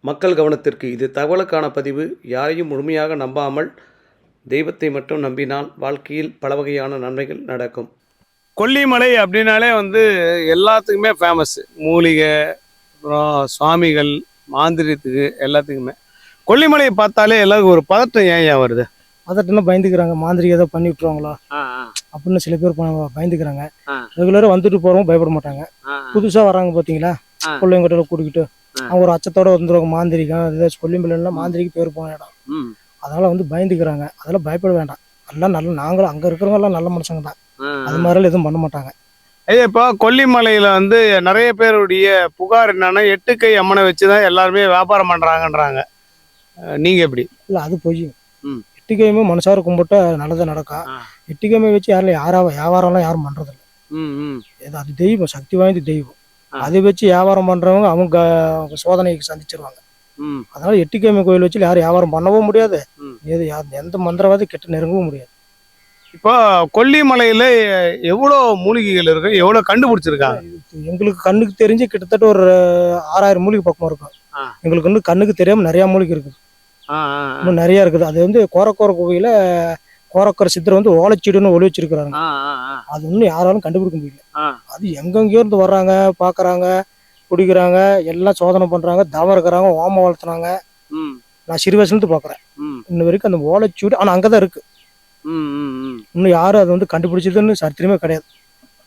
மக்கள் கவனத்திற்கு இது தகவலுக்கான பதிவு. யாரையும் முழுமையாக நம்பாமல் தெய்வத்தை மட்டும் நம்பினால் வாழ்க்கையில் பல வகையான நன்மைகள் நடக்கும். கொல்லிமலை அப்படின்னாலே வந்து எல்லாத்துக்குமே ஃபேமஸ் மூலிகை அப்புறம் சுவாமிகள் மாந்திரியத்துக்கு எல்லாத்துக்குமே. கொல்லிமலையை பார்த்தாலே எல்லாருக்கும் ஒரு பதட்டம் ஏன் ஏன் வருது? அதட்டுன்னு பயந்துக்கிறாங்க. மாந்திரிக ஏதோ பண்ணி விட்டுருவாங்களா? அப்படின்னு சில பேர் ப- பயந்துக்கிறாங்க. ரெகுலராக வந்துட்டு போகிறவங்க பயப்பட மாட்டாங்க. புதுசாக வராங்க பார்த்தீங்களா? ஆ. கொள்ளையங்கிட்ட கூட்டிக்கிட்டு அவங்க ஒரு அச்சத்தோட வந்துருவாங்க. மாந்திரிகம் ஏதாச்சும் கொல்லிமலைலாம் மாந்திரிக்கு பேர் போன இடம். ம். அதனால வந்து பயந்துக்கிறாங்க. அதெல்லாம் பயப்பட வேண்டாம். எல்லாம் நல்ல நாங்களும் அங்கே இருக்கிறவங்க எல்லாம் நல்ல மனுஷங்க தான். அது மாதிரிலாம் எதுவும் பண்ண மாட்டாங்க. ஐயா இப்போ கொல்லிமலையில வந்து நிறைய பேருடைய புகார் என்னன்னா எட்டுக்கை அம்மனை வச்சுதான் எல்லாருமே வியாபாரம் பண்றாங்கன்றாங்க. நீங்க எப்படி? இல்லை அது பொய். ம். எட்டுக்கையுமே மனசார கும்பிட்டா நல்லதாக நடக்கும். எட்டுக்கையுமே வச்சு யாரும் யாரா வியாபாரம்லாம் யாரும் பண்ணுறதில்ல ம் ம். இது அது தெய்வம் சக்தி வாய்ந்த தெய்வம். அதை வச்சு வியாபாரம் பண்றவங்க அவங்க சோதனைக்கு சந்திச்சிருவாங்க. அதனால எட்டுக்கிழமை கோயில் வச்சு யாரும் வியாபாரம் பண்ணவும் முடியாது. எது எந்த மந்திரவாதி கிட்ட நெருங்கவும் முடியாது. இப்போ கொல்லிமலையில எவ்வளோ மூலிகைகள் இருக்கு? எவ்வளோ கண்டுபிடிச்சிருக்காங்க? எங்களுக்கு கண்ணுக்கு தெரிஞ்சு கிட்டத்தட்ட ஒரு ஆறாயிரம் மூலிகை பக்கம் இருக்கும். எங்களுக்கு வந்து கண்ணுக்கு தெரியாம நிறைய மூலிகை இருக்குது. இன்னும் நிறைய இருக்குது. அது வந்து கோரக்கோர கோவில கோரக்கோர சித்தர் வந்து ஓலைச்சீடுன்னு ஒளி வச்சிருக்கிறாங்க. அது இன்னும் யாராலும் கண்டுபிடிக்க முடியல. அது எங்கெங்கேயோ இருந்து வர்றாங்க பார்க்கறாங்க குடிக்கிறாங்க எல்லாம் சோதனை பண்றாங்க தவம் இருக்கிறாங்க ஓமம் வளர்த்துனாங்க. ம், நான் சிறு வயசுலேருந்து பார்க்குறேன் ம், இன்ன வரைக்கும் அந்த ஓலைச்சூடு ஆனால் அங்கே தான் இருக்கு. ம், ம், ம். இன்னும் யாரும் அதை வந்து கண்டுபிடிச்சதுன்னு சரித்திரமே கிடையாது.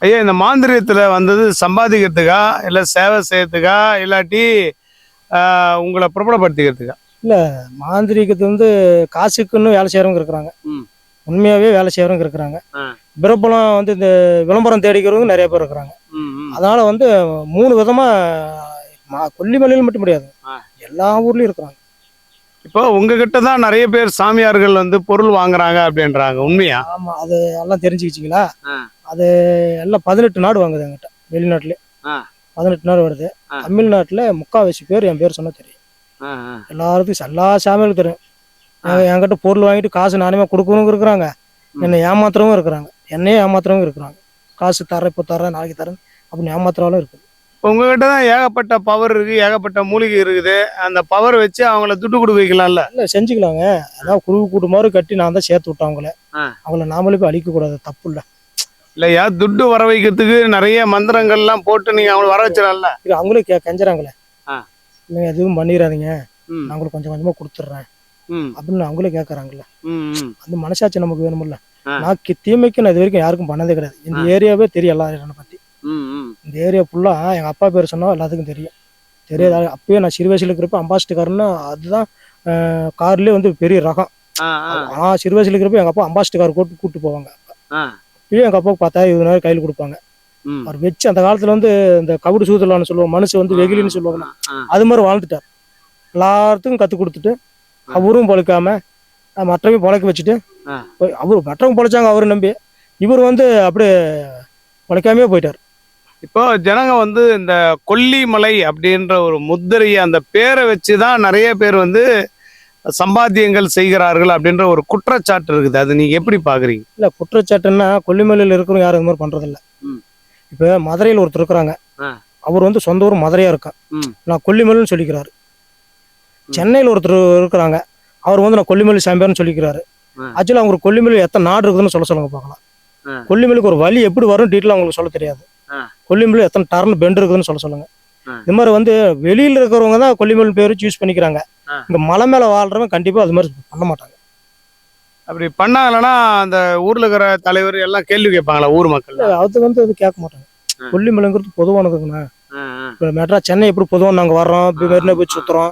ஐயா இந்த மாந்திரியத்துல வந்தது சம்பாதிக்கிறதுக்கா இல்ல சேவை செய்யறதுக்கா இல்லாட்டி உங்களை பிரபலப்படுத்திக்கிறதுக்கா? மாந்திரீகத்து வந்து காசுக்குன்னு வேலை செய்கிறவங்க இருக்கிறாங்க. ம். உண்மையாகவே வேலை செய்கிறவங்க இருக்கிறாங்க. பிரபலம் வந்து இந்த விளம்பரம் தேடிக்கிறவங்க நிறைய பேர் இருக்கிறாங்க. அதனால வந்து மூணு விதமாக கொல்லிமலையில் மட்டும் முடியாது. எல்லா ஊர்லேயும் இருக்கிறாங்க இப்போ உங்ககிட்ட தான் நிறைய பேர் சாமியார்கள் வந்து பொருள் வாங்குறாங்க அப்படின்றாங்க உண்மையா ஆமாம் அது எல்லாம் தெரிஞ்சுக்கிச்சிங்களா. அது எல்லாம் பதினெட்டு நாடு வாங்குது என்கிட்ட வெளிநாட்டுல. பதினெட்டு நாடு வருது. தமிழ்நாட்டில் முக்கால்வாசி பேர் என் பேர் சொன்னா தெரியும். எல்லாத்துக்கும் எல்லா சாமியாளுக்கும் தெரியும் என்கிட்ட பொருள் வாங்கிட்டு காசு நானே கொடுக்கறவங்க இருக்கிறாங்க. என்னை ஏமாத்துறவங்க இருக்கிறாங்க. என்னையே ஏமாத்துறவங்க இருக்கிறாங்க. காசு தரேன் இப்போ தரேன் நாளைக்கு தரேன் அப்படின்னு ஏமாத்துறவங்களும் இருக்குது. உங்ககிட்ட தான் ஏகப்பட்ட பவர் இருக்கு ஏகப்பட்ட மூலிகை இருக்குது. அந்த பவர் வச்சு அவங்கள துட்டு கொடுக்க வைக்கலாம்ல? இல்லை செஞ்சுக்கலாங்க. அதாவது குருவி கூட்டு மாதிரி கட்டி நான் தான் சேர்த்து விட்டேன் அவங்கள. அவங்கள நாமளே போய் அழிக்கக்கூடாது தப்பு இல்லை. இல்லையா? துட்டு வர வைக்கிறதுக்கு நிறைய மந்திரங்கள்லாம் போட்டு நீங்க அவங்களை வர வச்சிடலாம்ல? இது அவங்களே கெஞ்சுறாங்களே. ஆ. நீங்கள் எதுவும் பண்ணிடாதீங்க. நான் உங்களுக்கு கொஞ்சம் கொஞ்சமாக கொடுத்துட்றேன். அப்படின்னு அவங்களே கேட்குறாங்கல்ல. அந்த மனசாட்சி நமக்கு வேணுமில்ல ஆ. நான் தீமைக்கு நான் இது வரைக்கும் யாருக்கும் பண்ணதே கிடையாது. இந்த ஏரியாவே தெரியும் எல்லாரும் ம். இந்த ஏரியா ஃபுல்லாக எங்கள் அப்பா பேர் சொன்னால் எல்லாத்துக்கும் தெரியும். தெரியாது அப்பயே நான் சிறு வயசுல இருக்கிறப்ப அம்பாசிடர்காரன்னு அதுதான் கார்லேயே வந்து பெரிய ரகம். ஆ, ஆ, நான் சிறு வயசுல இருக்கிறப்ப எங்கள் அப்பா அம்பாசிடர் கார் கூட்டு கூப்பிட்டு போவாங்க. ஆ. இப்பயும் எங்கள் அப்பாவுக்கு பத்தாயிரம் இருபதாயிரம் கையில் கொடுப்பாங்க. அவர் வச்சு அந்த காலத்தில் வந்து இந்த கபடி சூதலான்னு சொல்லுவாங்க மனுஷன் வந்து வெகிலின்னு சொல்லுவாங்க அது மாதிரி வாழ்ந்துட்டார். எல்லாத்துக்கும் கற்றுக் கொடுத்துட்டு அவரும் பொழைக்காம அஹ் மற்றவங்க பொழைக்க வச்சுட்டு அவர் மற்றவங்க பொழைச்சாங்க அவரை நம்பி இவர் வந்து அப்படியே பொழைக்காமே போயிட்டார் இப்போ ஜனங்க வந்து இந்த கொல்லிமலை அப்படின்ற ஒரு முத்திரையை அந்த பேரை வச்சு தான் நிறைய பேர் வந்து சம்பாத்தியங்கள் செய்கிறார்கள் அப்படின்ற ஒரு குற்றச்சாட்டு இருக்குது அது நீங்க எப்படி பாக்குறீங்க இல்லை குற்றச்சாட்டுன்னா கொல்லிமலையில் இருக்கிறவங்க யாரும் இது மாதிரி பண்ணுறதில்ல. இப்போ மதுரையில் ஒருத்தர் இருக்கிறாங்க. அவர் வந்து சொந்த ஊர் மதுரையாக இருக்கா. நான் கொல்லிமலைன்னு சொல்லிக்கிறாரு. சென்னையில் ஒருத்தர் இருக்கிறாங்க அவர் வந்து நான் கொல்லிமலை சாம்பியார்னு சொல்லிக்கிறாரு. ஆக்சுவலாக அவங்க கொல்லிமலை எத்தனை நாடு இருக்குதுன்னு சொல்ல சொல்லுங்க பார்க்கலாம். கொல்லிமலைக்கு ஒரு வழி எப்படி வரும் டீட்டெயில் அவங்களுக்கு சொல்ல தெரியாது. கொல்லிமலை எத்தனை டர்ன் பெண்ட் இருக்குதுன்னு சொல்ல சொல்லுங்க. இது மாதிரி வந்து வெளியில் இருக்கிறவங்க தான் கொல்லிமலை பேர் சூஸ் பண்ணிக்கிறாங்க. இங்க மலை மேலே வாழ்றவங்க கண்டிப்பாக அது மாதிரி பண்ண மாட்டாங்க அப்படி பண்ணாங்கன்னா அந்த ஊர்ல இருக்கிற தலைவர் எல்லாம் கேள்வி கேட்பாங்களா ஊர் மக்கள் அது வந்து அது கேட்க மாட்டாங்க. கொல்லிமலைங்கிறது பொதுவானதுங்கண்ணா இப்போ மெட்ராஸ் சென்னை எப்படி பொதுவாக நாங்கள் வர்றோம்? இப்போ மெரினா பீச் சுற்றுறோம்.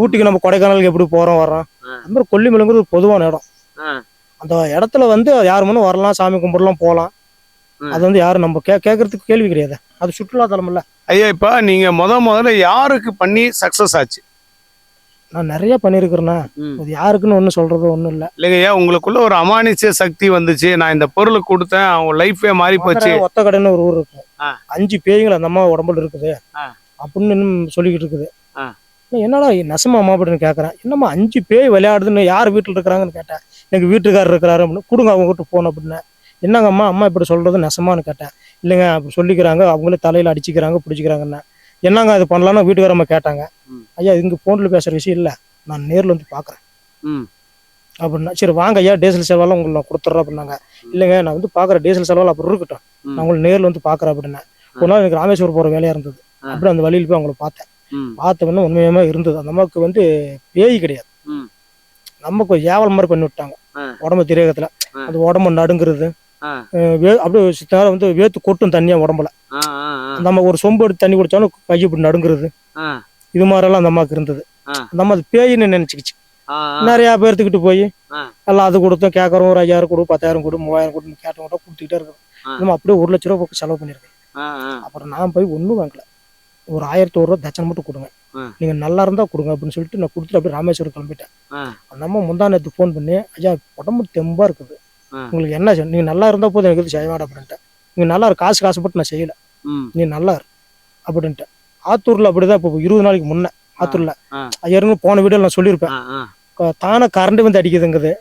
ஊட்டிக்கு நம்ம கொடைக்கானலுக்கு எப்படி போகிறோம் வர்றோம். அது மாதிரி கொல்லிமலைங்கிறது ஒரு பொதுவான இடம். அந்த இடத்துல வந்து யார் மனும் வரலாம் சாமி கும்பிடலாம் போகலாம். அது வந்து யாரும் நம்ம கே கேட்கறதுக்கு கேள்வி கிடையாது. அது சுற்றுலாத்தலம் இல்ல ஐயா இப்ப நீங்க முத முதல்ல யாருக்கு பண்ணி சக்சஸ் ஆச்சு? நான் நிறைய பண்ணியிருக்கிறேன்னா அது யாருக்குன்னு ஒன்றும் சொல்றது ஒன்றும் இல்லை. இல்லைங்க ஐயா உங்களுக்குள்ள ஒரு அமானுஷ்ய சக்தி வந்துச்சு. நான் இந்த பொருளை கொடுத்தேன் அவங்க லைஃபே மாறி போச்சு. ஒத்த கடைன்னு ஒரு ஊர் இருக்கு ஆ. அஞ்சு பேய்கள் அந்த அம்மா உடம்புல இருக்குது. அப்படின்னு சொல்லிக்கிட்டு இருக்குது. என்னடா நெசமா அம்மா அப்படின்னு கேட்குறேன் என்னம்மா அஞ்சு பேய் விளையாடுதுன்னு யார் வீட்டில் இருக்கிறாங்கன்னு கேட்டேன். எங்கள் வீட்டுக்காரர் இருக்கிறாரு அப்படின்னு. கொடுங்க அவங்க வீட்டு போகணும் அப்படின்னு. என்னங்க அம்மா அம்மா இப்படி சொல்றது நெசமான்னு கேட்டேன். இல்லைங்க அப்படி சொல்லிக்கிறாங்க. அவங்களே தலையில் அடிச்சுக்கிறாங்க பிடிச்சிக்கிறாங்கன்னு. என்னங்க அது பண்ணலான்னு வீட்டுக்காரம்மா கேட்டாங்க. ஐயா இங்கே ஃபோனில் பேசுகிற விஷயம் இல்லை. நான் நேரில் வந்து பார்க்குறேன். அப்படின்னா சரி வாங்க ஐயா டீசல் செலவெல்லாம் உங்களுக்கு நான் கொடுத்துட்றேன் அப்படின்னாங்க. இல்லைங்க நான் வந்து பார்க்குறேன் டீசல் செலவெல்லாம் அப்புறம் இருக்கட்டும். நான் உங்களுக்கு நேரில் வந்து பார்க்குறேன் அப்படின்னேன். ஒரு நாள் எனக்கு ராமேஸ்வரம் போகிற வேலையாக இருந்தது. அப்படி அந்த வழியில் போய் அவங்கள பார்த்தேன். ம். பார்த்த உடனே உண்மையுமே இருந்தது. அந்த அம்மாவுக்கு வந்து பேய் கிடையாது. நமக்கு ஏவல் மாதிரி பண்ணி விட்டாங்க. உடம்பு திரேகத்தில். அந்த உடம்பு நடுங்கிறது. அப்படியே சித்த நேரம் வந்து வேத்து கொட்டும் தண்ணியா உடம்புல. நம்ம ஒரு சொம்பு எடுத்து தண்ணி குடிச்சாலும் கை இப்படி நடுங்கிறது. இது மாதிரிலாம் அந்த அம்மாவுக்கு இருந்தது. அந்த அம்மா அது பேயின்னு நினைச்சுக்கிச்சு. நிறைய பேர்த்துக்கிட்டு போய். எல்லாம் அது கொடுத்தோம். கேட்கறோம் ஒரு ஐயாயிரம் கொடு பத்தாயிரம் கொடு மூவாயிரம் கொடு கேட்டவங்க கொடுத்துக்கிட்டே இருக்கோம். நம்ம அப்படியே ஒரு லட்ச ரூபா பக்கம் செலவு ஆ அப்புறம் நான் போய் ஒன்றும் வாங்கல. ஒரு ஆயிரத்தி ஒரு ரூபா தட்சணை மட்டும் கொடுங்க. நீங்க நல்லா இருந்தா கொடுங்க அப்படின்னு சொல்லிட்டு நான் கொடுத்துட்டு அப்படியே ராமேஸ்வரம் கிளம்பிட்டேன். அந்த அம்மா முந்தா நேற்று ஃபோன் பண்ணி ஐயா உடம்பு தெம்பா இருக்குது. உங்களுக்கு என்ன செய்யணும்? நீங்க நல்லா இருந்தா போதும் எனக்கு எதுவும் செய்ய வேண்டாம் அப்படின்ட்டு நீங்க நல்லா இரு காசு காசு போட்டு நான் செய்யல. நீ நல்லா இரு அப்படின்ட்டு ஆத்தூர்ல அப்படிதான் இப்போ இருபது நாளைக்கு முன்ன ஆத்தூர்ல. ஐயருங்க போன வீடியோ நான் சொல்லியிருப்பேன். தானே கரண்ட் வந்து அடிக்குதுங்குது.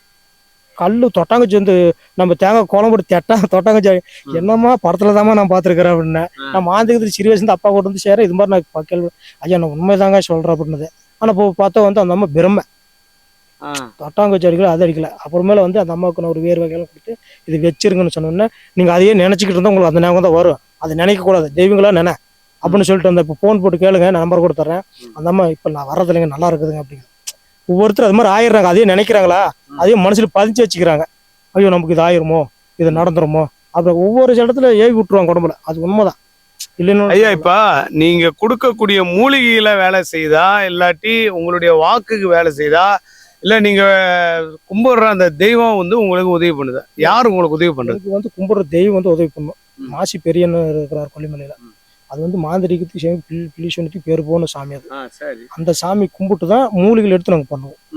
கல்லு தொட்டாங்குச்சி வந்து நம்ம தேங்காய் குழம்பு போட்டு தெட்டா தொட்டாங்குச்சி. என்னம்மா படத்துல தாம்மா நான் பார்த்துருக்கிறேன் அப்படின்னேன் ஆ. நான் மாந்துக்கிறது சிறு வயசுல அப்பா கூட வந்து சேர இது மாதிரி நான் கேள்வி ஐயா நான் உண்மைதாங்க சொல்றேன் அப்படின்னது. ஆனா இப்போ பார்த்தா வந்து அந்த அம்மா பிரம்மை தொட்டாங்குச்சி அடிக்கல அது அடிக்கல. அப்புறமேல வந்து அந்த அம்மாவுக்கு நான் ஒரு வேறு வகையெல்லாம் கொடுத்து இது வச்சிருங்கன்னு சொன்னோன்னே நீங்க அதையே நினைச்சுக்கிட்டு இருந்தா உங்களுக்கு அந்த ஞாபகம் தான் வரும். அதை நினைக்க கூடாது. தெய்வங்களா நினை. அப்படின்னு சொல்லிட்டு அந்த இப்போ ஃபோன் போட்டு கேளுங்க நான் நம்பர் கொடுத்துட்றேன் அந்த அம்மா இப்போ நான் வர்றதில்லைங்க நல்லா இருக்குதுங்க அப்படிங்க ஒவ்வொருத்தர் அது மாதிரி ஆயிடுறாங்க. அதையே நினைக்கிறாங்களா? அதையும் மனசுல பதிச்சு வச்சுக்கிறாங்க. ஐயோ நமக்கு இது ஆயிருமோ? இது நடந்துருமோ? அப்புறம் ஒவ்வொரு இடத்துல ஏவி விட்டுருவாங்க உடம்புல. அது உண்மைதான். இல்லைன்னு ஐயா இப்ப நீங்க கொடுக்கக்கூடிய மூலிகையில வேலை செய்தா இல்லாட்டி உங்களுடைய வாக்குக்கு வேலை செய்தா இல்ல நீங்க கும்பிடுற அந்த தெய்வம் வந்து உங்களுக்கு உதவி பண்ணுதா? யார் உங்களுக்கு உதவி எனக்கு வந்து கும்பிடுற தெய்வம் வந்து உதவி பண்ணும். மாசி பெரியன்னு இருக்கிறார் கொல்லிமலையில. அது வந்து மாந்திரிகத்துக்கு சேமி பிள்ளிசனுக்கு பேர் போன சாமி அது. அந்த சாமி கும்பிட்டு தான் மூலிகைகள் எடுத்து நாங்கள் பண்ணுவோம்.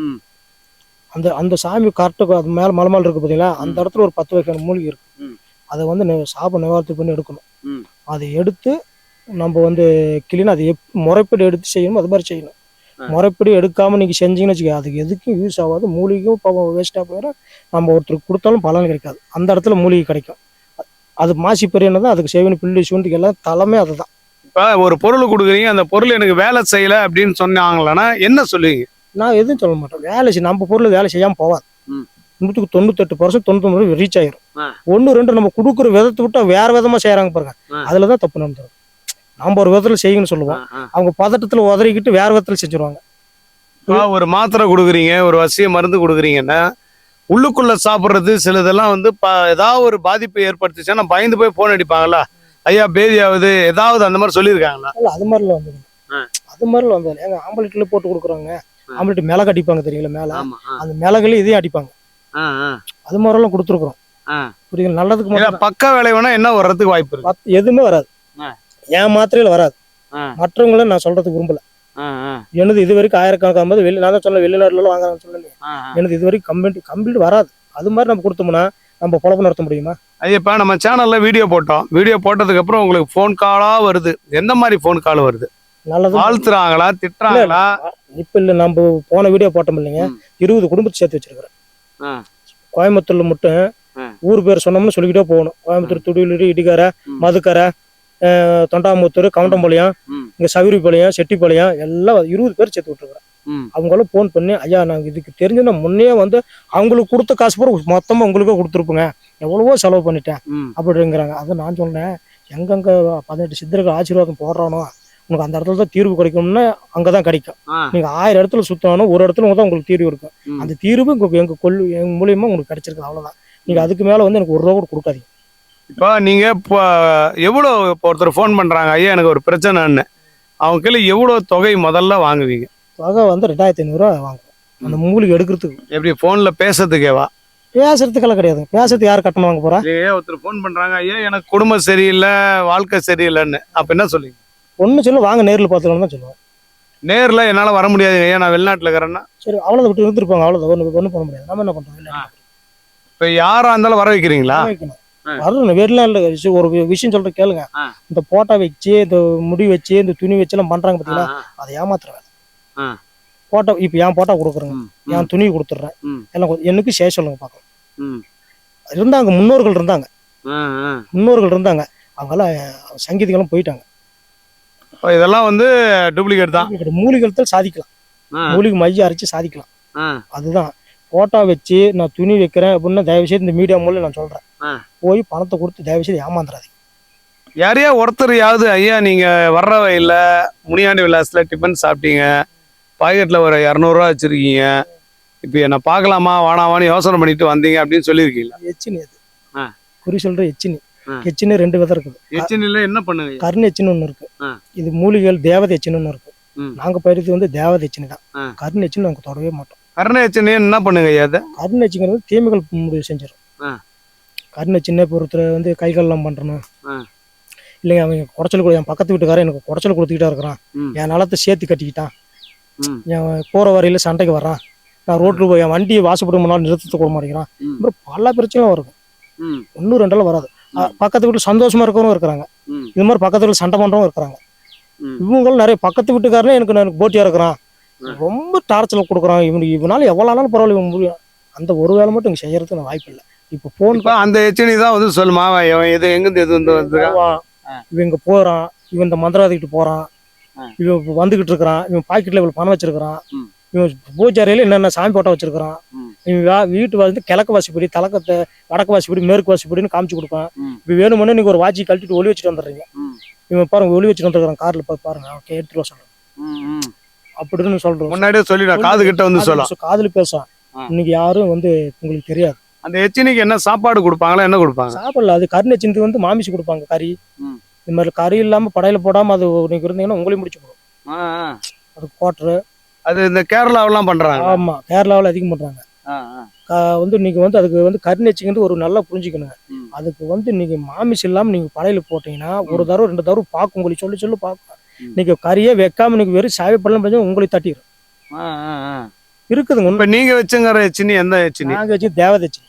அந்த அந்த சாமி கரெக்டாக அது மேலே மலை மேலே இருக்கு பார்த்தீங்களா அந்த. இடத்துல ஒரு பத்து வகையான மூலிகை இருக்கு. ம். அதை வந்து நி- சாப நிவாரணத்தை பண்ணி எடுக்கணும். அதை எடுத்து நம்ம வந்து கிளீன் அதை எப் முறைப்படி எடுத்து செய்யணும். அது மாதிரி செய்யணும். முறைப்படி எடுக்காம நீங்க செஞ்சீங்கன்னு வச்சுக்க அதுக்கு எதுக்கும் யூஸ் ஆகாது. மூலிகையும் வேஸ்ட்டாக போயிடும். நம்ம ஒருத்தருக்கு கொடுத்தாலும் பலன் கிடைக்காது. அந்த இடத்துல மூலிகை கிடைக்கும். அது மாசி பெரியன்னு தான் அதுக்கு செய்வனு பிள்ளை சூண்டுக்கு எல்லாம் தலைமை அதுதான். இப்ப ஒரு பொருள் கொடுக்குறீங்க அந்த பொருள் எனக்கு வேலை செய்யல அப்படின்னு சொன்னாங்களன்னா என்ன சொல்லுவீங்க? நான் எதுவும் சொல்ல மாட்டேன். வேலை செய் நம்ம பொருள் வேலை செய்யாம போவாது. நூற்றுக்கு தொண்ணூத்தெட்டு பர்சன்ட் தொண்ணூத்தொம்பது ரீச் ஆயிரும். ஒன்று ரெண்டு நம்ம கொடுக்குற விதத்தை விட்டு வேற விதமா செய்யறாங்க பாருங்க. அதுல தான் தப்பு நடந்துரும். நம்ம ஒரு விதத்துல செய்யுங்கன்னு சொல்லுவோம். அவங்க பதட்டத்துல உதறிக்கிட்டு வேற விதத்துல செஞ்சுருவாங்க. ஒரு மாத்திரை கொடுக்குறீங்க ஒரு வசிய மருந்து கொடுக்குறீங்கன்னா உள்ளுக்குள்ள சாப்பிட்றது சிலதெல்லாம் வந்து ப ஏதாவது ஒரு பாதிப்பை ஏற்படுத்துச்சுன்னா பயந்து போய் போன் அடிப்பாங்களா ஐயா பேதியாவது ஏதாவது அந்த மாதிரி சொல்லியிருக்காங்களா? இல்ல அது மாதிரில வந்தது ஆ. அது மாதிரில வந்தது எங்க ஆம்பளைட்டுல போட்டு கொடுக்குறாங்க ஆம்பளைட்டு மிளகு அடிப்பாங்க தெரியல மேல? அந்த மிளகுல இதையும் அடிப்பாங்க. அது மாதிரிலாம் கொடுத்துருக்குறோம். புரியுது நல்லதுக்கு மட்டும் பக்க விளைவுனா என்ன வர்றதுக்கு வாய்ப்பு இருக்கு? எதுவுமே வராது. என் மாத்திரையில வராது. ஆ. மற்றவங்கள நான் சொல்றதுக்கு விரும்பல. எனது இது வரைக்கும் ஆயிரக்கணக்கான போது வெளி நான் தான் சொன்ன வெளிநாட்டுல வாங்குறாங்கன்னு சொல்லலையே எனது இது வரைக்கும் கம்ப்ளைண்ட் கம்ப்ளைண்ட் வராது. அது மாதிரி நம்ம கொடுத்தோம்னா நம்ம பொழப்பு நடத்த முடியுமா? ஐயப்பா நம்ம சேனல்ல வீடியோ போட்டோம். வீடியோ போட்டதுக்கு அப்புறம் உங்களுக்கு ஃபோன் காலா வருது. எந்த மாதிரி ஃபோன் கால் வருது? நல்லது வாழ்த்துறாங்களா திட்டுறாங்களா? இப்ப இல்ல நம்ம போன வீடியோ போட்டோம் இல்லைங்க. இருபது குடும்பத்தை சேர்த்து வச்சிருக்கிறேன். ஆ. கோயம்புத்தூர்ல மட்டும். ஊர் பேர் சொன்னோம்னு சொல்லிக்கிட்டே போகணும். கோயம்புத்தூர் துடியலூர் இடிகார ம். மதுக்கரை தொண்டாமுத்தூர் கவுண்டம்பாளையம். இங்க சவிரிப்பாளையம் செட்டிப்பாளையம் எல்லாம் இருபது பேர் சேர்த்து விட்டுருக்குறேன். அவங்களும் ஃபோன் பண்ணி ஐயா நாங்க இதுக்கு தெரிஞ்சு நான் முன்னே வந்து அவங்களுக்கு கொடுத்த காசு பூரா மொத்தமா உங்களுக்கே கொடுத்துருப்போங்க. எவ்வளவோ செலவு பண்ணிட்டேன் அப்படிங்கிறாங்க. அதை நான் சொன்னேன். எங்கெங்க பதினெட்டு சித்தர்கள் ஆசீர்வாதம் போடுறானோ உனக்கு அந்த இடத்துல தான் தீர்வு கிடைக்கும்னா அங்கதான் கிடைக்கும். ஆ, நீங்க ஆயிரம் இடத்துல சுத்தாலும் ஒரு இடத்துல தான் உங்களுக்கு தீர்வு இருக்கும். அந்த தீர்வு உங்க எங்க கொள்ளு எங்க மூலியமா உங்களுக்கு கிடைச்சிருக்கு. அவ்வளவுதான். நீங்க அதுக்கு மேல வந்து எனக்கு ஒரு ரூபா கூட கொடுக்காதீங்க. இப்போ நீங்க இப்போ எவ்வளோ இப்போ ஒருத்தர் ஃபோன் பண்றாங்க? ஐயா எனக்கு ஒரு பிரச்சனைன்னு. அவங்க கீழே எவ்வளோ தொகை முதல்ல வாங்குவீங்க? தொகை வந்து ரெண்டாயிரத்தி ஐநூறுரூவா வாங்குவோம். அந்த மூலிகை எடுக்கிறதுக்கு. எப்படி ஃபோன்ல பேசுறதுக்கேவா? பேசுறதுக்கெல்லாம் கிடையாது. பேசுறதுக்கு யார் கட்டணம் வாங்க போறா? ஐயா ஒருத்தர் ஃபோன் பண்றாங்க. ஐயா எனக்கு குடும்பம் சரியில்லை வாழ்க்கை சரியில்லைன்னு. அப்ப என்ன சொல்லுவீங்க? ஒண்ணு சொல்ல வாங்க நேர்ல பார்த்துக்கலாம் தான் சொல்லுவேன் நேர்ல என்னால வர முடியாது ஐயா நான் வெளிநாட்டுல இருக்கிறேன்னா? சரி அவ்வளோதான் விட்டு இருந்திருப்பாங்க அவ்வளோதான் ஒன்று ஒன்றும் பண்ண முடியாது. நம்ம என்ன இல்லை இப்ப யாரா இருந்தாலும் வர வைக்கிறீங்களா? வைக்கணும். வரணும் வெளிநாட்டுல விஷயம் ஒரு விஷயம் சொல்ற கேளுங்க. இந்த போட்டா வச்சு இந்த முடி வச்சு இந்த துணி வச்சு எல்லாம் பண்றாங்க பாத்தீங்களா? அதை ஏமாத்துற வேலை. ஆ. போட்டோ இப்போ என் போட்டோ கொடுக்குறேங்க. என் துணி கொடுத்துட்றேன். எல்லாம் எனக்கு சேஷ சொல்லுங்க பார்க்கலாம். இருந்தாங்க முன்னோர்கள் இருந்தாங்க. முன்னோர்கள் இருந்தாங்க. அவங்கெல்லாம் சங்கீதிகளும் போயிட்டாங்க. இதெல்லாம் வந்து டூப்ளிகேட் தான். மூலிகைகள் சாதிக்கலாம். மூலிகை மையம் அரைச்சு சாதிக்கலாம். அதுதான். போட்டோ வச்சு நான் துணி வைக்கிறேன் அப்படின்னு தயவு செய்து இந்த மீடியா மூலம் நான் சொல்றேன். போய் பணத்தை கொடுத்து தயவு செய்து ஏமாந்துடாதீங்க யாரையா ஒருத்தரையாவது ஐயா நீங்க வர்ற வயல்ல முனியாண்டி விலாஸ்ல டிஃபன் சாப்பிட்டீங்க பாக்கெட்ல ஒரு இரநூறுவா வச்சிருக்கீங்க இப்போ என்ன பார்க்கலாமா வானாவான்னு யோசனை பண்ணிட்டு வந்தீங்க அப்படின்னு சொல்லியிருக்கீங்களா? எச்சினி அது. குறி சொல்ற எச்சினி. எச்சினி ரெண்டு விதம் இருக்குது. எச்சனில என்ன பண்ணுங்க கருணை எச்சினி ஒன்று இருக்கு. இது மூலிகைகள் தேவதை எச்சினி ஒன்று இருக்கு. நாங்க பயிர்த்து வந்து தேவதை எச்சினி தான். கருணை எச்சினி நாங்க தொடவே மாட்டோம். கருணை எச்சனி என்ன பண்ணுங்க ஐயா அதை கருணை எச்சிங்கிறது தீமைகள் முடிவு செஞ்சிடும். கருணை சின்ன பொறுத்தர் வந்து கை கால்லாம் பண்றணும் ஆ. இல்லைங்க அவன் குடைச்சல் கொடு என் பக்கத்து வீட்டுக்காரன் எனக்கு குடைச்சல் கொடுத்துக்கிட்டே இருக்கிறான். என் நிலத்தை சேர்த்து கட்டிக்கிட்டான். என் போற வரையில சண்டைக்கு வர்றான். நான் ரோட்ல போய் என் வண்டியை வாசப்படும் முன்னால் நிறுத்தத்தை கூட மாட்டேங்கிறான் பல பிரச்சனையும் வருது ம், ஒன்றும் ரெண்டெல்லாம் வராது. பக்கத்து வீட்டுல சந்தோஷமா இருக்கிறவங்க இருக்கிறாங்க. இது மாதிரி பக்கத்து வீட்டுல சண்டை பண்றவங்க இருக்கிறாங்க. இவங்களும் நிறைய பக்கத்து வீட்டுக்காரனே எனக்கு எனக்கு போட்டியா இருக்கிறான். ரொம்ப டார்ச்சல் கொடுக்குறான். இவனுக்கு இவனால எவ்வளவு ஆனாலும் பரவாயில்ல இவன் முடியும். அந்த ஒரு வேலை மட்டும் இங்க செய்யறதுக்கு நான் வாய்ப்பு இல்லை இப்போ போன் இப்ப அந்த எச்சனி தான் வந்து சொல்லுமா அவன் எது எங்கிருந்து எது வந்து ஆ. இவன் இங்க போறான் இவன் இந்த மந்திரவாதிக்கிட்டு போறான். இவன் இப்ப வந்துகிட்டு இருக்கிறான் இவன் பாக்கெட்ல இவ்வளவு பணம் வச்சிருக்கிறான். இவன் பூஜாரியில என்னென்ன சாமி போட்டோ வச்சிருக்கிறான். இவன் வா- வீட்டு வந்து கிழக்கு வாசிப்படி தலக்கத்தை வடக்கு வாசிப்படி மேற்கு வாசிப்படின்னு காமிச்சு கொடுப்பான். இப்ப வேணுமென்னு நீங்க ஒரு வாட்சி கழட்டிட்டு ஒளி வச்சுட்டு வந்துடுறீங்க. இவன் பாருங்க ஒளி வச்சுட்டு வந்துருக்கான் கார்ல போய் பாருங்க ஓகே எடுத்துட்டு வர சொல்றேன் ம், ம். அப்படின்னு சொல்றோம் முன்னாடியே சொல்லிடுவேன் காது கிட்ட வந்து காதுல சொல்லலாம் பேச- காதுல பேசும் ஆ. இன்னைக்கு யாரும் வந்து உங்களுக்கு தெரியாது அந்த எச்சனிக்கு என்ன சாப்பாடு கொடுப்பாங்களா என்ன கொடுப்பாங்க? சாப்பிடல. அது கருணை சிந்து வந்து மாமிசு கொடுப்பாங்க கறி. இந்த மாதிரி கறி இல்லாம படையில போடாம அது நீங்க இருந்தீங்கன்னா உங்களையும் முடிச்சு போடும். அது குவாட்டரு அது இந்த கேரளாவெல்லாம் பண்றாங்க. ஆமா கேரளாவில் அதிகம் பண்றாங்க. வந்து நீங்க வந்து அதுக்கு வந்து கருணச்சிங்கிறது ஒரு நல்லா புரிஞ்சுக்கணுங்க. அதுக்கு வந்து நீங்க மாமிஸ் இல்லாம நீங்க படையில போட்டீங்கன்னா ஒரு தடவை ரெண்டு தடவை பார்க்கும் உங்களை சொல்லி சொல்லி பார்க்கும். நீங்க கறியே வைக்காம நீங்க வெறும் சாவி படம் பண்ணி உங்களை தட்டிடும். இருக்குதுங்க. இப்ப நீங்க வச்சுங்கிற எச்சினி எந்த எச்சினி? நாங்க வச்சு தேவதச்சி ம்.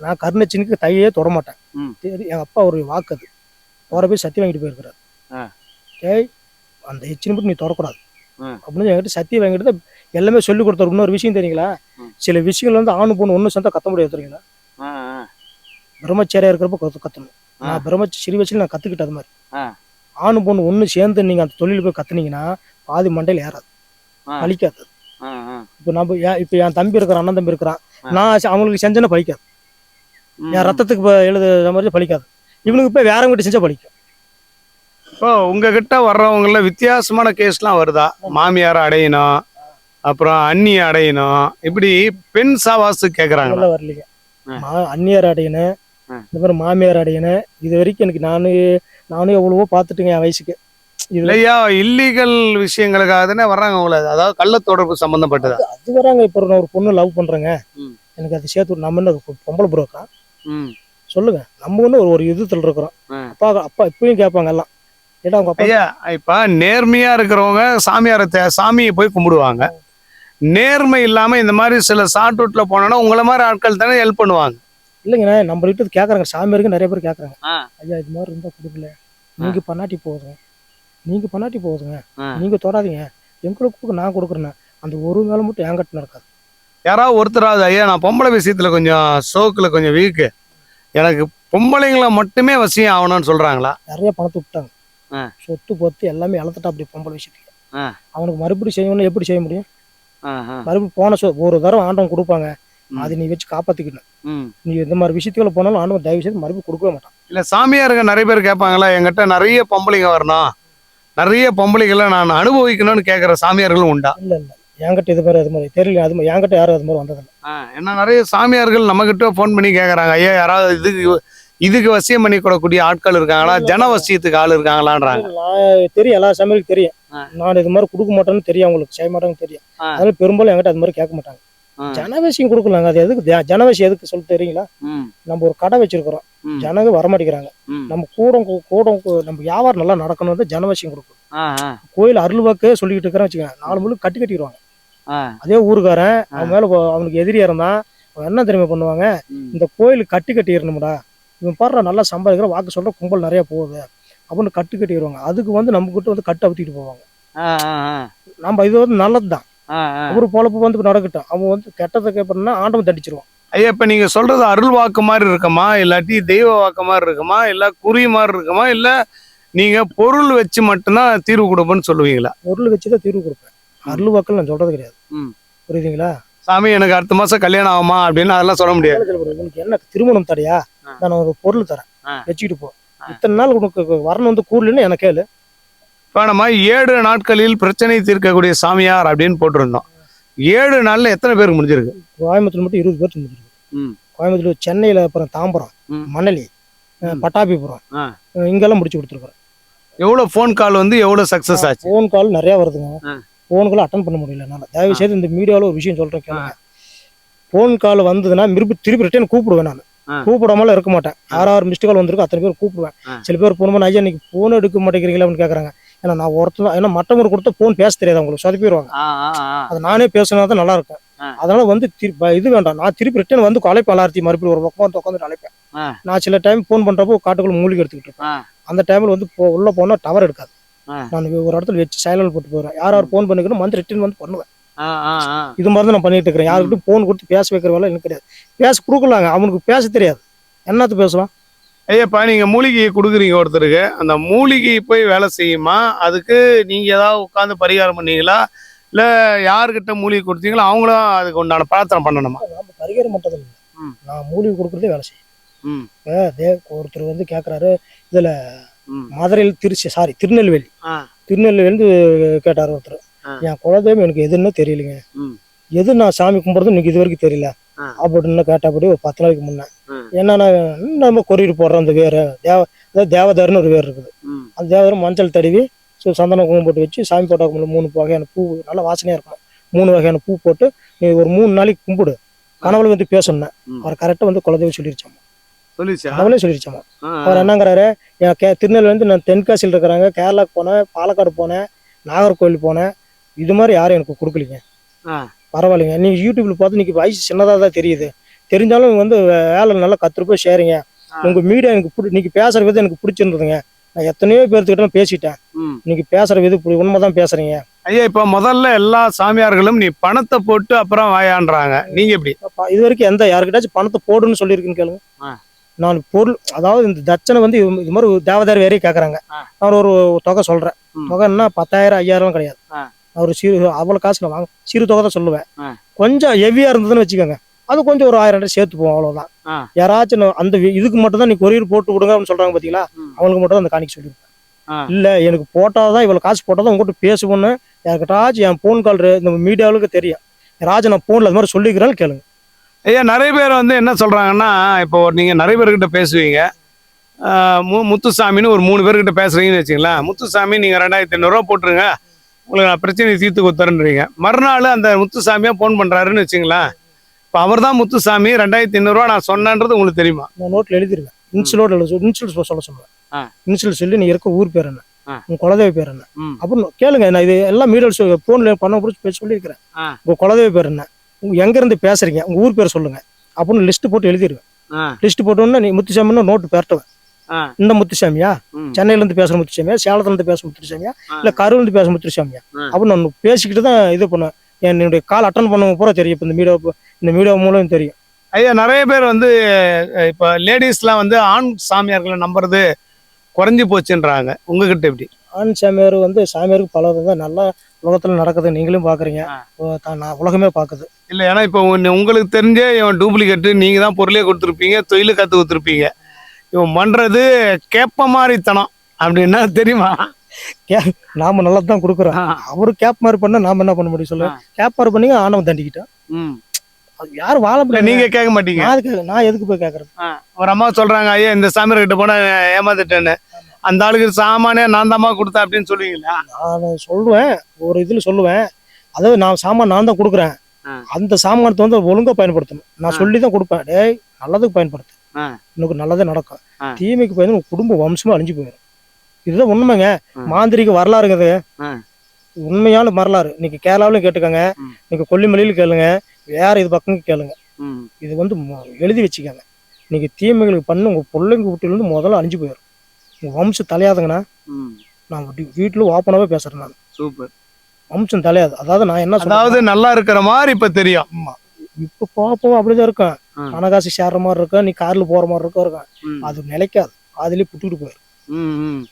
நான் கருணச்சினுக்கு தையே தொட மாட்டேன் ம். சரி எங்க அப்பா ஒரு வாக்கு அது போற போய் சத்தி வாங்கிட்டு போயிருக்கிறார். ஏய் அந்த எச்சினி மட்டும் நீ தொடக்கூடாது. அப்படின்னு என்கிட்ட சத்தி வாங்கிட்டு எல்லாமே சொல்லி கொடுத்தாரு இன்னொரு விஷயம் தெரியுங்களா. சில விஷயங்கள் வந்து ஆணு பொண்ணு ஒன்று சேர்ந்தா கத்த முடியாது தெரியுங்களா. பிரம்மச்சாரியா இருக்கிறப்ப கத்து கத்தணும். நான் பிரம்மச்ச சிறு வயசுல நான் கத்துக்கிட்டேன் அது மாதிரி. ஆணு பொண்ணு ஒன்று சேர்ந்து நீங்க அந்த தொழில் போய் கத்துனீங்கன்னா பாதி மண்டையில் ஏறாது ஆ. இப்போ நம்ம இப்போ என் தம்பி இருக்கிறான் அண்ணன் தம்பி இருக்கிறான். நான் அவங்களுக்கு செஞ்சேன்னா பழிக்காது. என் ரத்தத்துக்கு இப்போ எழுதுற மாதிரி பழிக்காது இவனுக்கு போய் வேறவங்க கிட்ட செஞ்சா பழிக்கும் இப்போ உங்ககிட்ட வர்றவங்கள வித்தியாசமான கேஸ்லாம் வருதா? மாமியார் அடையணும் அப்புறம் அண்ணி அடையணும் இப்படி பெண் சாவாசு கேக்குறாங்களா? அதெல்லாம் வரலைங்க. அந்நியார் அடையணும். இந்த மாதிரி மாமியார் அடையணும். இது வரைக்கும் எனக்கு நானு நானும் எவ்வளவோ பார்த்துட்டுங்க என் வயசுக்கு. இல்லையா? இல்லீகல் விஷயங்களுக்காக தானே வர்றாங்க உங்களை. அதாவது கள்ள தொடர்பு சம்பந்தப்பட்டதா? அது வராங்க இப்போ நான் ஒரு பொண்ணு லவ் பண்றேங்க. எனக்கு அது சேர்த்து. நம்ம என்ன பொம்பளை புரோக்கா. சொல்லுங்க. நம்ம ஒண்ணு ஒரு ஒரு இதுத்துல இருக்கிறோம். அப்பா அப்பா இப்பயும் கேட்பாங்க எல்லாம். ஐயா இப்ப நேர்மையா இருக்கிறவங்க சாமியாரை தே- சாமியை போய் கும்பிடுவாங்க. நேர்மை இல்லாம இந்த மாதிரி சில சாட்டூட்ல போனோம்னா உங்களை மாதிரி ஆட்கள் தானே ஹெல்ப் பண்ணுவாங்க. இல்லைங்கண்ணா நம்ம கிட்ட கேட்கறாங்க. சாமியாருக்கு நிறைய பேர் கேட்கறாங்க. ஆ. ஐயா இது மாதிரி இருந்தா கொடுக்கல நீங்க பண்ணாட்டி போகுதுங்க. நீங்க பண்ணாட்டி போகுதுங்க. நீங்க தொடாதீங்க. எங்களுக்கு கொடுக்க நான் கொடுக்குறேன் அந்த ஒரு வேலை மட்டும் என்கிட்ட நடக்காது. யாராவது ஒருத்தராவது ஐயா நான் பொம்பளை விஷயத்துல கொஞ்சம் சோக்குல கொஞ்சம் வீக்கு எனக்கு பொம்பளைங்களை மட்டுமே வசியம் ஆகணும்னு சொல்றாங்களா? நிறைய பணத்தை விட்டாங்க. சொத்து பொத்து எல்லாமே இழந்துட்டா அப்படி பொம்பளை விஷயத்துக்கு. அவனுக்கு மறுபடியும் செய்யணும்னு எப்படி செய்ய முடியும். மறுபடியும் போன சொ ஒரு தடவை ஆண்டவன் கொடுப்பாங்க. அதை நீ வச்சு காப்பாத்திக்கணும். நீ இந்த மாதிரி விஷயத்துக்குள்ள போனாலும் ஆண்டவன் தயவு செய்து மறுபடியும் கொடுக்கவே மாட்டான். இல்ல சாமியாருங்க நிறைய பேர் கேட்பாங்களா என்கிட்ட நிறைய பொம்பளைங்க வரணும். நிறைய பொம்பளைகளை நான் அனுபவிக்கணும்னு கேட்குற சாமியார்களும் உண்டா? இல்ல இல்ல. என்கிட்ட இது மாதிரி அது மாதிரி. தெரியல அது மாதிரி. என்கிட்ட யாரும் அது மாதிரி வந்ததில்லை. ஏன்னா நிறைய சாமியார்கள் நம்ம கிட்ட ஃபோன் பண்ணி கேட்குறாங்க ஐயா யாராவது இதுக்கு இதுக்கு வசியம் பண்ணி கொடுக்கக்கூடிய ஆட்கள் இருக்காங்களா? ஜன வசியத்துக்கு ஆள் இருக்காங்களான்றாங்க. நான் தெரியும் எல்லா சமையலுக்கு தெரியும். நான் இது மாதிரி கொடுக்க மாட்டேன்னு தெரியும் அவங்களுக்கு. செய்ய மாட்டாங்கன்னு தெரியும். அதனால பெரும்பாலும் என்கிட்ட அது மாதிரி கேட்க மாட்டாங்க. ஆ. ஜனவசியம் கொடுக்கலாங்க. அது எதுக்கு? ஜ- ஜனவசி எதுக்கு சொல்ல தெரியுங்களா? நம்ம ஒரு கடை வச்சிருக்கிறோம். ஜனங்க வரமாட்டேங்கிறாங்க. நம்ம கூடம் கூடம் நம்ம வியாபாரம் நல்லா நடக்கணும் வந்து ஜனவசியம் கொடுக்கும் கோயில் அருள்வாக்கு சொல்லிக்கிட்டு இருக்கிறேன் வச்சுக்கோங்க. நாலு முழு கட்டி கட்டிடுவாங்க. அதே ஊருக்காரன் அவன் மேல அவனுக்கு எதிரியா இருந்தான் அவன் என்ன தெரியுமா பண்ணுவாங்க. இந்த கோயிலுக்கு கட்டி கட்டிடணும்டா. இவன் பாடுற நல்லா சம்பாதிக்கிற வாக்கு சொல்ற கும்பல் நிறைய போகுது. அப்படின்னு கட்டு கட்டிடுவாங்க. அதுக்கு வந்து நம்ம கிட்ட வந்து கட்டு அவுத்திட்டு போவாங்க. நம்ம இது வந்து நல்லதுதான். ஆ, அவரு பொழப்பு வந்து நடக்கட்டும். அவன் வந்து கெட்டதை கேட்பறனா ஆண்டவன் தண்டிச்சிருவான். ஐயா இப்ப நீங்க சொல்றது அருள் வாக்கு மாதிரி இருக்குமா? இல்லாட்டி தெய்வ வாக்கு மாதிரி இருக்குமா? இல்ல குறி மாதிரி இருக்குமா? இல்ல நீங்க பொருள் வச்சு மட்டும்தான் தீர்வு கொடுப்போம்னு சொல்லுவீங்களா? பொருள் வச்சு தான் தீர்வு கொடுப்பேன். அருள் வாக்கள் நான் சொல்றது கிடையாது. ம். புரியுதுங்களா? சாமி எனக்கு அடுத்த மாசம் கல்யாணம் ஆகுமா அப்படின்னு அதெல்லாம் சொல்ல முடியாது. உனக்கு என்ன திருமணம் தடையா. நான் ஒரு பொருள் தரேன். வச்சுக்கிட்டு போ. இத்தனை நாள் உனக்கு வரணும் வந்து கூடலன்னு எனக்கு கேளு. நம்ம ஏழு நாட்களில் பிரச்சனை தீர்க்கக்கூடிய சாமியார் அப்படின்னு போட்டிருந்தோம். ஏழு நாள்ல எத்தனை பேருக்கு முடிஞ்சிருக்கு? கோயம்புத்தூர் மட்டும் இருபது பேர் முடிஞ்சிருக்கு. கோயம்புத்தூர் சென்னையில அப்புறம் தாம்பரம். மணலி. பட்டாபிபுரம் இங்கெல்லாம் முடிச்சு கொடுத்துருக்கேன் எவ்வளவு ஃபோன் கால் வந்து எவ்வளவு சக்சஸ் ஆச்சு? ஃபோன் கால் நிறைய வருதுங்க. ஃபோன் கால் அட்டன் பண்ண முடியல என்னால. தயவு செய்து இந்த மீடியாவில் ஒரு விஷயம் சொல்றேன் கேளுங்க. ஃபோன் கால் வந்ததுன்னா திருப்பி திருப்பி ரிட்டர்ன் கூப்பிடுவேன் நான். கூப்பிடாமல இருக்க மாட்டேன். யார் யார் மிஸ்டு கால் வந்திருக்கோ அத்தனை பேர் கூப்பிடுவேன். சில பேர் ஃபோன் பண்ண ஐயா இன்னைக்கு ஃபோன் எடுக்க மாட்டேங்கிறீங்களா அப்படின்னு கேட்குறாங்க ஏன்னா நான் ஒருத்தர் ஏன்னா மற்றவங்களுக்கு கொடுத்த ஃபோன் பேச தெரியாது அவங்களுக்கு சொதப்பிடுவாங்க அது நானே பேசினா தான் நல்லா இருக்கும். அதனால வந்து இது வேண்டாம். நான் திருப்பி ரிட்டர்ன் வந்து அழைப்பேன் எல்லார்த்தையும் மறுபடியும் ஒரு பக்கம் வந்து உட்காந்து அழைப்பேன். நான் சில டைம் ஃபோன் பண்றப்போ காட்டுக்குள்ள மூலிகை எடுத்துக்கிட்டு இருப்பேன். அந்த டைம்ல வந்து உள்ள போனா டவர் எடுக்காது. நான் ஒரு இடத்துல வச்சு சைலண்ட் போட்டு போயிடுவேன். யார் யார் ஃபோன் பண்ணிக்கணும் வந்து ரிட்டர்ன் வந்து பண்ணுவேன். இது மாதிரி தான் நான் பண்ணிட்டு இருக்கிறேன். யாருக்கிட்டும் ஃபோன் கொடுத்து பேச வைக்கிற வேலை எனக்கு கிடையாது. பேச கொடுக்கலாங்க. அவனுக்கு பேச தெரியாது. என்னத்து பேசுவான் ஐயாப்பா நீங்க மூலிகையை கொடுக்குறீங்க ஒருத்தருக்கு அந்த மூலிகை போய் வேலை செய்யுமா அதுக்கு நீங்க ஏதாவது உட்காந்து பரிகாரம் பண்ணீங்களா இல்ல யாருக்கிட்ட மூலிகை கொடுத்தீங்களோ அவங்களும் அதுக்கு உண்டான பிரார்த்தனை பண்ணணுமா நாம பரிகாரம் மட்டும் இல்லை ம். நான் மூலிகை கொடுக்குறதே வேலை செய்யும் தே- ஒருத்தர் வந்து கேட்குறாரு இதுல. மதுரையில் திருச்சி சாரி திருநெல்வேலி. திருநெல்வேலிருந்து கேட்டார் ஒருத்தர். என் குலதெய்வம் எனக்கு எதுன்னு தெரியலைங்க. எது நான் சாமி கும்பிட்றது எனக்கு இது வரைக்கும் தெரியல. அப்படின்னு கேட்டபடி ஒரு பத்து நாளைக்கு முன்னே. என்னன்னா நம்ம கொரியர் போடுறோம் அந்த வேறு தேவ அதாவது தேவதாருன்னு ஒரு வேர் இருக்குது. அந்த தேவதாரம் மஞ்சள் தடவி ஸோ சந்தன குங்குமம் போட்டு வச்சு சாமி போட்டாக்க மூணு வகையான பூ நல்ல வாசனையாக இருக்கும். மூணு வகையான பூ போட்டு நீ ஒரு மூணு நாளைக்கு கும்பிடு. கனவுல வந்து பேசணும். அவர் கரெக்டாக வந்து குலதெய்வம் சொல்லிருச்சாமா. கனவுலே சொல்லிருச்சாமா. அவர் என்னங்கிறாரு என் கே திருநெல்வேலிருந்து நான் தென்காசியில் இருக்கிறாங்க. கேரளாக்கு போனேன் பாலக்காடு போனேன் நாகர்கோவில் போனேன். இது மாதிரி யாரும் எனக்கு கொடுக்கலீங்க. பரவாயில்லைங்க. நீங்க யூடியூப்ல பார்த்து இன்னைக்கு வயசு சின்னதாக தான் தெரியுது. தெரிஞ்சாலும் வந்து வேலை நல்லா கத்து ரூபாய் ஷேரிங்க ஆ. உங்க மீடியா எனக்கு பிடி இன்னைக்கு பேசுற விதம் எனக்கு பிடிச்சிருந்ததுங்க. நான் எத்தனையோ பேர்த்துக்கிட்ட பேசிட்டேன். இன்னைக்கு பேசுற விதம் இப்படி உண்மைதான் பேசுறீங்க. ஐயா இப்ப முதல்ல எல்லா சாமியார்களும் நீ பணத்தை போட்டு அப்புறம் வாயான்றாங்க. நீங்க எப்படி? இது வரைக்கும் எந்த யாருக்கிட்டாச்சும் பணத்தை போடுன்னு சொல்லியிருக்குன்னு கேளுங்க. நான் பொருள் அதாவது இந்த தட்சணை வந்து இது மாதிரி தேவதார் வேறையே கேட்குறாங்க. நான் ஒரு தொகை சொல்றேன். தொகைன்னா பத்தாயிரம் ஐயாயிரம் கிடையாது. ஒரு சிறு அவ்வளோ காசு நான் வாங்க சிறு தொகை தான் சொல்லுவேன். கொஞ்சம் ஹெவியா இருந்ததுன்னு வச்சுக்கோங்க. அது கொஞ்சம் ஒரு ஆயிரம் ரெண்டாயிரம் சேர்த்து போவோம் அவ்வளவுதான். யாராச்சும் நான் அந்த இதுக்கு மட்டும் தான் நீ கொரியர் போட்டு கொடுங்க அப்படின்னு சொல்றாங்க பாத்தீங்களா. அவங்களுக்கு மட்டும் தான் அந்த காணிக்க சொல்லியிருப்பேன். இல்ல எனக்கு போட்டாதான் இவ்வளவு காசு போட்டாதான் உங்ககிட்ட பேசுவோன்னு யாருக்கிட்டாச்சும் என் ஃபோன் கால் இந்த மீடியாவுக்கு தெரியும். யாராச்சும் நான் ஃபோன்ல அது மாதிரி சொல்லிக்கிறேன்னு கேளுங்க. ஐயா நிறைய பேர் வந்து என்ன சொல்றாங்கன்னா இப்போ நீங்க நிறைய பேர்கிட்ட பேசுவீங்க. முத்துசாமின்னு ஒரு மூணு பேர்கிட்ட பேசுறீங்கன்னு வச்சுங்களேன் முத்துசாமி நீங்க ரெண்டாயிரத்தி ஐநூறுரூவா போட்டுருங்க. உங்களுக்கு நான் பிரச்சனையை தீர்த்து கொடுத்துறேன்றீங்க. மறுநாள் அந்த முத்துசாமியா ஃபோன் பண்றாருன்னு வச்சுங்களேன். இப்போ அவர் தான் முத்துசாமி ரெண்டாயிரத்தி ஐநூறுரூவா நான் சொன்னேன்றது உங்களுக்கு தெரியுமா? நான் நோட்ல எழுதிருவேன் இன்சிலோட எழுத இன்சில் சொல்ல சொல்லுவேன். இன்சில் சொல்லி நீ இருக்க ஊர் பேர் என்ன. உங்க குலதெய்வ பேர் என்ன? ம். அப்படின்னு கேளுங்க. நான் இது எல்லாம் மீடியா போன்ல பண்ண பிடிச்சி சொல்லியிருக்கிறேன். உங்க குலதெய்வ பேர் என்ன? உங்க எங்க இருந்து பேசுறீங்க? உங்க ஊர் பேர் சொல்லுங்க. அப்படின்னு லிஸ்ட் போட்டு எழுதிருவேன். லிஸ்ட் போட்டோன்னா நீ முத்துசாமின்னு நோட்டு பெரட்டுவேன். இந்த முத்துசாமியா. சென்னையில இருந்து பேசுற முத்துசாமியா? சேலத்துல இருந்து பேசுற முத்துசாமியா. இல்ல கரூர்ல இருந்து பேசுற முத்துசாமியா. அப்படின்னு நான் பேசிக்கிட்டு தான் இது பண்ணுவேன் என்னுடைய கால் அட்டன் பண்ணவங்க பூரா தெரியும். இப்போ இந்த மீடியா இந்த மீடியா மூலம் தெரியும். ஐயா நிறைய பேர் வந்து இப்போ லேடிஸ்லாம் வந்து ஆண் சாமியார்களை நம்புறது குறைஞ்சி போச்சுன்றாங்க. உங்ககிட்ட எப்படி? ஆண் சாமியார் வந்து சாமியாருக்கு பல விதம் நல்லா உலகத்துல நடக்குது. நீங்களும் தான் நான் உலகமே பாக்குது. இல்லை ஏன்னா இப்போ உங்களுக்கு தெரிஞ்சே இவன் டூப்ளிகேட்டு நீங்கள் தான் பொருளே கொடுத்துருப்பீங்க தொழில் கற்று கொடுத்துருப்பீங்க. இவன் பண்ணுறது கேப்ப மாதிரித்தனம் அப்படின்னா தெரியுமா? நாம நல்லா தான் கொடுக்குறோம் அவரு கேப் மாதிரி பண்ணா நாம என்ன பண்ண முடியும் சொல்லு. கேப் மாதிரி பண்ணி ஆணவம் அது யாரும் வாழ முடியல நீங்கள் கேட்க மாட்டீங்க. நான் அதுக்கு நான் எதுக்கு போய் கேக்குறது ஒரு அம்மா சொல்கிறாங்க ஐயா இந்த சாமியார் கிட்ட போனால் ஏமாந்துட்டேன்னு அந்த ஆளுக்கு சாமானே நான் தாம்மா கொடுத்தேன் அப்படின்னு சொல்லுவீங்களா? நான் சொல்லுவேன் ஒரு இதுல சொல்லுவேன். அதாவது நான் சாமான் நான் தான் கொடுக்குறேன். அந்த சாமானத்தை வந்து ஒழுங்கா பயன்படுத்தணும். நான். சொல்லி தான் கொடுப்பேன். டேய் நல்லதுக்கு பயன்படுத்து. உனக்கு நல்லதே நடக்கும். தீமைக்கு பயந்து உங்க குடும்ப வம்சமா அழிஞ்சு போயிடும் இதுதான் உண்மைங்க. மாந்திரிக வரலாறுங்கிறது. உண்மையான வரலாறு. இன்னைக்கு கேரளாவிலும் கேட்டுக்கோங்க. இன்னைக்கு கொல்லிமலையிலும் கேளுங்க. வேற இது பக்கம் கேளுங்க. இது வந்து எழுதி வச்சுக்கோங்க. நீங்க தீமைகளுக்கு பண்ணு உங்க பிள்ளைங்க வீட்டிலிருந்து முதல்ல அழிஞ்சு போயிடும் உங்க வம்சம் தலையாதுங்கண்ணா. நான் வீட்டில் ஓப்பனாகவே பேசுறேன் நான். சூப்பர். வம்சம் தலையாது. அதாவது நான் என்ன அதாவது நல்லா இருக்கிற மாதிரி இப்போ தெரியும். ஆமா. இப்ப போக அப்படிதான் இருக்கும். பணக்காசு சேர்ற மாதிரி இருக்கும் நீ கார்ல போற மாதிரி இருக்கும் இருக்கும். அது நிலைக்காது. அதுலயே புட்டுக்கிட்டு போயிடும்.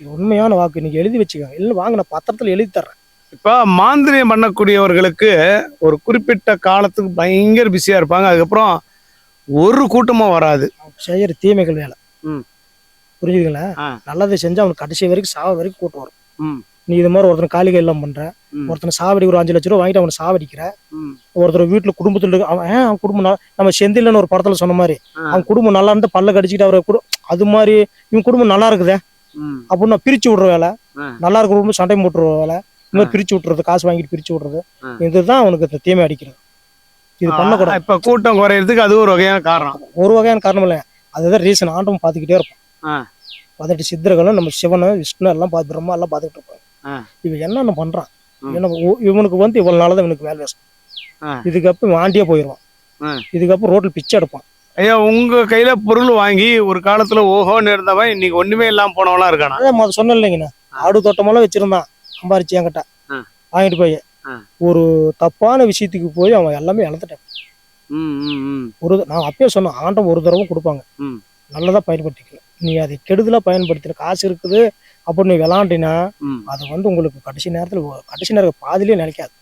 இது உண்மையான வாக்கு. நீங்க எழுதி வச்சுக்கோங்க. இல்லை வாங்க நான் பத்திரத்துல எழுதி தர்றேன். இப்போ மாந்திரியம் பண்ணக்கூடியவர்களுக்கு ஒரு குறிப்பிட்ட காலத்துக்கு பயங்கர பிஸியா இருப்பாங்க. அதுக்கப்புறம் ஒரு கூட்டமும் வராது. செய்யற தீமைகள் வேலை. ஆ. நல்லதை செஞ்சா அவனுக்கு கடைசி வரைக்கும் சாவ வரைக்கும் கூட்டம் வரும். நீ இது மாதிரி ஒருத்தனை காலிகை எல்லாம் பண்ற. ஒருத்தனை சாவடி ஒரு அஞ்சு லட்ச ரூபா வாங்கிட்டு அவனை சாவடிக்கிற. ஒருத்தர் வீட்டுல குடும்பத்துல இருக்க அவன் ஏன் அவன் குடும்பம் நம்ம செந்தில்னு ஒரு படத்துல சொன்ன மாதிரி. அவன் குடும்பம் நல்லா இருந்து பல்ல கடிச்சிட்டு அவரை அது மாதிரி இவன் குடும்பம் நல்லா இருக்குதே. அப்படின்னு நான் பிரிச்சு விடுற வேலை. நல்லா இருக்க குடும்பம் சண்டை போட்டுற வேலை இந்த மாதிரி. பிரிச்சு விட்டுறது காசு வாங்கிட்டு பிரிச்சு விடுறது. இதுதான் அவனுக்கு தீமை அடிக்கிறது இது பண்ணக்கூடாது இப்ப கூட்டம் குறையறதுக்கு அது ஒரு வகையான காரணம் ஒரு வகையான காரணம் இல்லை அதுதான் ரீசன் ஆண்டவன் பார்த்துக்கிட்டே ஆ. இருப்பான் பதினெட்டு சித்தர்களும் நம்ம சிவனும் விஷ்ணு எல்லாம் பார்த்து பிரம்மா எல்லாம் பார்த்துக்கிட்டு இருப்பாங்க ஆ. இவன் என்னென்ன பண்றான் ம். இவனுக்கு வந்து இவ்வளவு நாள் தான் இவனுக்கு வேலை வேஸ்ட். இதுக்கப்புறம் இவன் ஆண்டியே போயிடுவான். இதுக்கப்புறம் ரோட்ல பிச்சை எடுப்பான் ஐயா உங்க கையில பொருள் வாங்கி ஒரு காலத்துல ஓஹோன்னு இருந்தவன் இன்னைக்கு ஒண்ணுமே இல்லாம போனவனா இருக்கானா அதான் முதல்ல சொன்னேன் இல்லைங்கண்ணா ஆடு தோட்டமெல்லாம் வச்சிருந்தான் சம்பாரிச்சு என்கிட்ட. வாங்கிட்டு போய். ஒரு தப்பான விஷயத்துக்கு போய் அவன் எல்லாமே இழந்துட்டான் ம், ம், ம். ஒரு நான் அப்பயே சொன்னேன் ஆண்டம் ஒரு தடவை கொடுப்பாங்க. நல்லதா பயன்படுத்திக்கணும் நீ அதை கெடுதலா பயன்படுத்தின காசு இருக்குது அப்படின்னு நீ விளாண்டினா. அது வந்து உங்களுக்கு கடைசி நேரத்துல கடைசி நேரம் பாதியிலே நினைக்காது